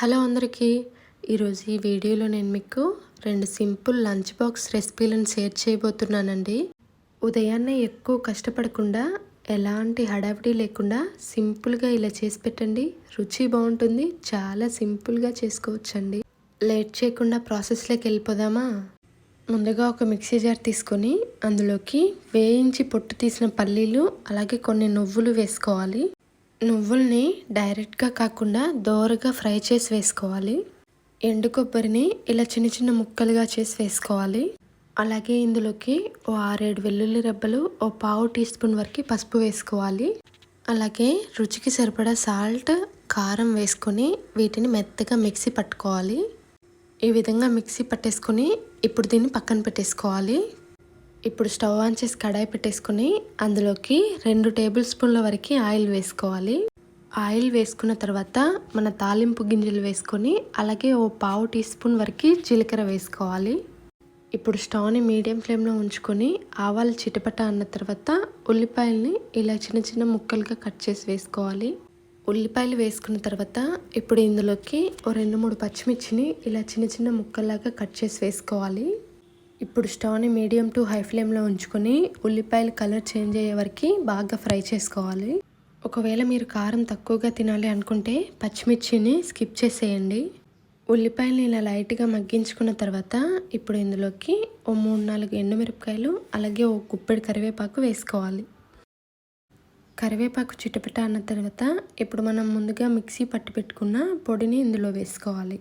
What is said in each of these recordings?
Hello అందరికీ. ఈరోజు ఈ వీడియోలో నేను మీకు రెండు సింపుల్ లంచ్ బాక్స్ రెసిపీలను షేర్ చేయబోతున్నానండి. ఉదయాన్నే ఎక్కువ కష్టపడకుండా ఎలాంటి హడావిడి లేకుండా సింపుల్గా ఇలా చేసి పెట్టండి. రుచి బాగుంటుంది. చాలా సింపుల్గా చేసుకోవచ్చండి. లేట్ చేయకుండా ప్రాసెస్లోకి వెళ్ళిపోదామా? ముందుగా ఒక మిక్సీ జార్ తీసుకొని అందులోకి వేయించి పొట్టు తీసిన పల్లీలు అలాగే కొన్ని నువ్వులు వేసుకోవాలి. నువ్వుల్ని డైరెక్ట్గా కాకుండా దోరగా ఫ్రై చేసి వేసుకోవాలి. ఎండు కొబ్బరిని ఇలా చిన్న చిన్న ముక్కలుగా చేసి వేసుకోవాలి. అలాగే ఇందులోకి ఓ ఆరేడు వెల్లుల్లి రెబ్బలు ఓ పావు టీ స్పూన్ వరకు పసుపు వేసుకోవాలి. అలాగే రుచికి సరిపడా సాల్ట్ కారం వేసుకొని వీటిని మెత్తగా మిక్సీ పట్టుకోవాలి. ఈ విధంగా మిక్సీ పట్టేసుకొని ఇప్పుడు దీన్ని పక్కన పెట్టేసుకోవాలి. ఇప్పుడు స్టవ్ ఆన్ చేసి కడాయి పెట్టేసుకొని అందులోకి రెండు టేబుల్ స్పూన్ల వరకు ఆయిల్ వేసుకోవాలి. ఆయిల్ వేసుకున్న తర్వాత మన తాలింపు గింజలు వేసుకొని అలాగే ఓ పావు టీ స్పూన్ వరకు జీలకర్ర వేసుకోవాలి. ఇప్పుడు స్టవ్ని మీడియం ఫ్లేమ్లో ఉంచుకొని ఆవాలు చిటపట అన్న తర్వాత ఉల్లిపాయల్ని ఇలా చిన్న చిన్న ముక్కలుగా కట్ చేసి వేసుకోవాలి. ఉల్లిపాయలు వేసుకున్న తర్వాత ఇప్పుడు ఇందులోకి ఓ రెండు మూడు పచ్చిమిర్చిని ఇలా చిన్న చిన్న ముక్కల్లాగా కట్ చేసి వేసుకోవాలి. ఇప్పుడు స్టవ్ని మీడియం టు హై ఫ్లేమ్లో ఉంచుకొని ఉల్లిపాయలు కలర్ చేంజ్ అయ్యే వరకు బాగా ఫ్రై చేసుకోవాలి. ఒకవేళ మీరు కారం తక్కువగా తినాలి అనుకుంటే పచ్చిమిర్చిని స్కిప్ చేసేయండి. ఉల్లిపాయలు ఇలా లైట్గా మగ్గించుకున్న తర్వాత ఇప్పుడు ఇందులోకి ఓ మూడు నాలుగు ఎండుమిరపకాయలు అలాగే ఓ గుప్పెడు కరివేపాకు వేసుకోవాలి. కరివేపాకు చిటపిట అన్న తర్వాత ఇప్పుడు మనం ముందుగా మిక్సీ పట్టి పెట్టుకున్న పొడిని ఇందులో వేసుకోవాలి.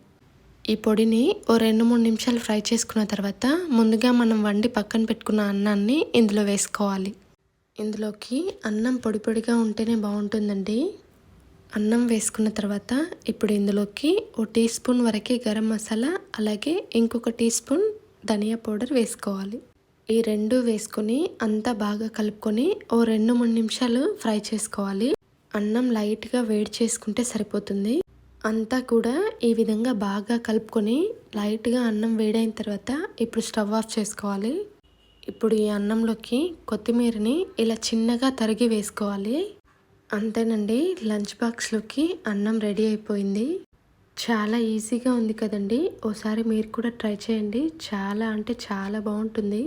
ఈ పొడిని ఓ రెండు మూడు నిమిషాలు ఫ్రై చేసుకున్న తర్వాత ముందుగా మనం వండి పక్కన పెట్టుకున్న అన్నాన్ని ఇందులో వేసుకోవాలి. ఇందులోకి అన్నం పొడి పొడిగా ఉంటేనే బాగుంటుందండి. అన్నం వేసుకున్న తర్వాత ఇప్పుడు ఇందులోకి ఓ టీ స్పూన్ వరకే గరం మసాలా అలాగే ఇంకొక టీ స్పూన్ ధనియా పౌడర్ వేసుకోవాలి. ఈ రెండు వేసుకొని అంతా బాగా కలుపుకొని ఓ రెండు మూడు నిమిషాలు ఫ్రై చేసుకోవాలి. అన్నం లైట్గా వేడి చేసుకుంటే సరిపోతుంది. అంతా కూడా ఈ విధంగా బాగా కలుపుకొని లైట్గా అన్నం వేడైన తర్వాత ఇప్పుడు స్టవ్ ఆఫ్ చేసుకోవాలి. ఇప్పుడు ఈ అన్నంలోకి కొత్తిమీరని ఇలా చిన్నగా తరిగి వేసుకోవాలి. అంతేనండి లంచ్ బాక్స్లోకి అన్నం రెడీ అయిపోయింది. చాలా ఈజీగా ఉంది కదండి. ఓసారి మీరు కూడా ట్రై చేయండి. చాలా అంటే చాలా బాగుంటుంది.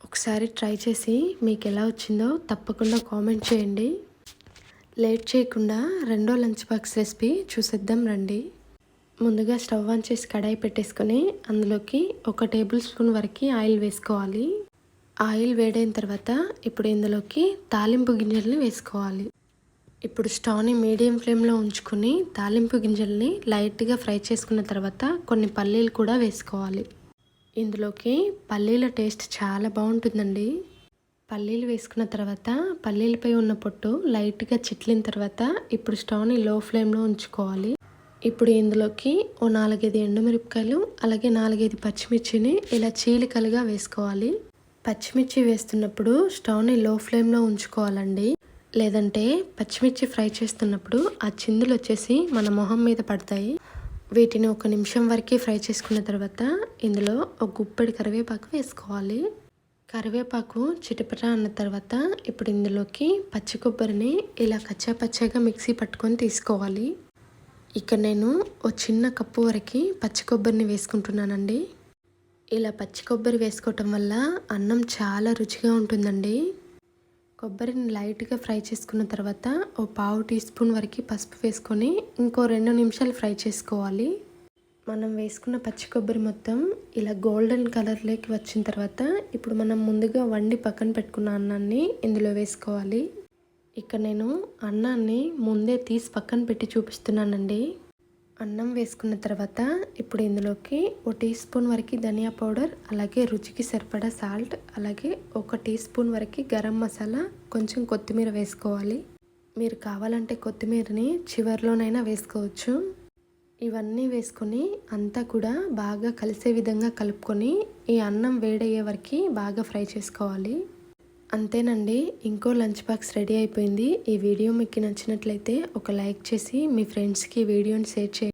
ఒకసారి ట్రై చేసి మీకు ఎలా వచ్చిందో తప్పకుండా కామెంట్ చేయండి. లేట్ చేయకుండా రెండో లంచ్ బాక్స్ రెసిపీ చూసేద్దాం రండి. ముందుగా స్టవ్ ఆన్ చేసి కడాయి పెట్టేసుకొని అందులోకి ఒక టేబుల్ స్పూన్ వరకు ఆయిల్ వేసుకోవాలి. ఆయిల్ వేడైన తర్వాత ఇప్పుడు ఇందులోకి తాలింపు గింజల్ని వేసుకోవాలి. ఇప్పుడు స్టవ్ని మీడియం ఫ్లేమ్లో ఉంచుకొని తాలింపు గింజల్ని లైట్గా ఫ్రై చేసుకున్న తర్వాత కొన్ని పల్లీలు కూడా వేసుకోవాలి. ఇందులోకి పల్లీల టేస్ట్ చాలా బాగుంటుందండి. పల్లీలు వేసుకున్న తర్వాత పల్లీలపై ఉన్న పొట్టు లైట్గా చిట్లిన తర్వాత ఇప్పుడు స్టవ్ని లో ఫ్లేమ్లో ఉంచుకోవాలి. ఇప్పుడు ఇందులోకి ఓ నాలుగైదు ఎండుమిరపకాయలు అలాగే నాలుగైదు పచ్చిమిర్చిని ఇలా చీలికలుగా వేసుకోవాలి. పచ్చిమిర్చి వేస్తున్నప్పుడు స్టవ్ని లో ఫ్లేమ్లో ఉంచుకోవాలండి. లేదంటే పచ్చిమిర్చి ఫ్రై చేస్తున్నప్పుడు ఆ చిందులు వచ్చేసి మన మొహం మీద పడతాయి. వీటిని ఒక నిమిషం వరకే ఫ్రై చేసుకున్న తర్వాత ఇందులో ఒక గుప్పడి కరివేపాకు వేసుకోవాలి. కరివేపాకు చిటపట అన్న తర్వాత ఇప్పుడు ఇందులోకి పచ్చి కొబ్బరిని ఇలా కచ్చా పచ్చగా మిక్సీ పట్టుకొని తీసుకోవాలి. ఇక్కడ నేను ఓ చిన్న కప్పు వరకు పచ్చి కొబ్బరిని వేసుకుంటున్నానండి. ఇలా పచ్చి కొబ్బరి వేసుకోవటం వల్ల అన్నం చాలా రుచిగా ఉంటుందండి. కొబ్బరిని లైట్గా ఫ్రై చేసుకున్న తర్వాత ఓ పావు టీ స్పూన్ వరకు పసుపు వేసుకొని ఇంకో రెండు నిమిషాలు ఫ్రై చేసుకోవాలి. మనం వేసుకున్న పచ్చి కొబ్బరి మొత్తం ఇలా గోల్డెన్ కలర్లోకి వచ్చిన తర్వాత ఇప్పుడు మనం ముందుగా వండి పక్కన పెట్టుకున్న అన్నాన్ని ఇందులో వేసుకోవాలి. ఇక్కడ నేను అన్నాన్ని ముందే తీసి పక్కన పెట్టి చూపిస్తున్నానండి. అన్నం వేసుకున్న తర్వాత ఇప్పుడు ఇందులోకి ఒక టీ స్పూన్ వరకు ధనియా పౌడర్ అలాగే రుచికి సరిపడా సాల్ట్ అలాగే ఒక టీ స్పూన్ వరకు గరం మసాలా కొంచెం కొత్తిమీర వేసుకోవాలి. మీరు కావాలంటే కొత్తిమీరని చివరిలోనైనా వేసుకోవచ్చు. ఇవన్నీ వేసుకొని అంతా కూడా బాగా కలిసే విధంగా కలుపుకొని ఈ అన్నం వేడయ్యే వరకు బాగా ఫ్రై చేసుకోవాలి. అంతేనండి ఇంకో లంచ్ బాక్స్ రెడీ అయిపోయింది. ఈ వీడియో మీకు నచ్చినట్లయితే ఒక లైక్ చేసి మీ ఫ్రెండ్స్కి వీడియోని షేర్ చేయండి.